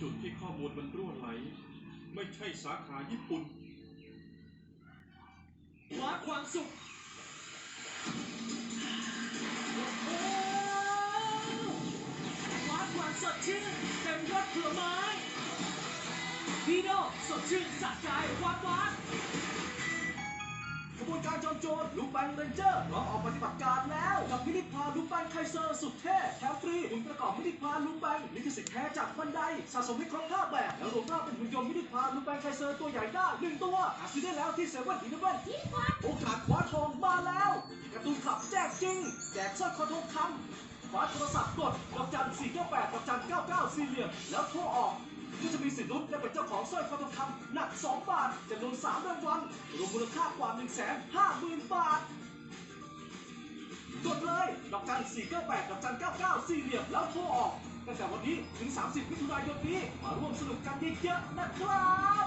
จุดที่ข้อมูลมันรั่วไหล ไม่ใช่สาขาญี่ปุ่นว้าความสุขโอ้ว้าความสดชื่นเต็มรสผลไม้พีโดสดชื่นสะใจว้าว้าขบวนการจอมโจรลูปันเรนเจอร์พร้อมออกปฏิบัติการแล้ว กับมินิพาลูปันไคเซอร์สุดเท่แถมฟรีหุ่นประกอบมินิพาลูปันลิขสิทธิ์แท้จากบันไดสะสมให้ครบ5แบบ แล้วรวมร่างเป็นหุ่นยนต์มินิพาลูปันไคเซอร์ตัวใหญ่ได้หนึ่งตัวหาซื้อได้แล้วที่เซเว่นอีเลฟเว่นโอกาสคว้าทองมาแล้วการ์ตูนขับแจกจริงแจกสร้อยคอทองคำคว้าโทรศัพท์กดดอกจัน498ดอกจัน99สี่เหลี่ยมแล้วโทรออก ก็จะมีสิทธิ์ลุ้นและเป็นเจ้าของสร้อยคอทองคำหนัก 2 บาทจำนวน3รางวัลรวมมูลค่ากว่า 1 5 0 0 0 0 บาท กดเลยดอกจัน 498ดอกจัน 99 สี่เหลี่ยมแล้วโทรออกตั้งแต่วันนี้ถึง 30 มิถุนายนนี้มาร่วมสนุกกันเยอะๆนะครับ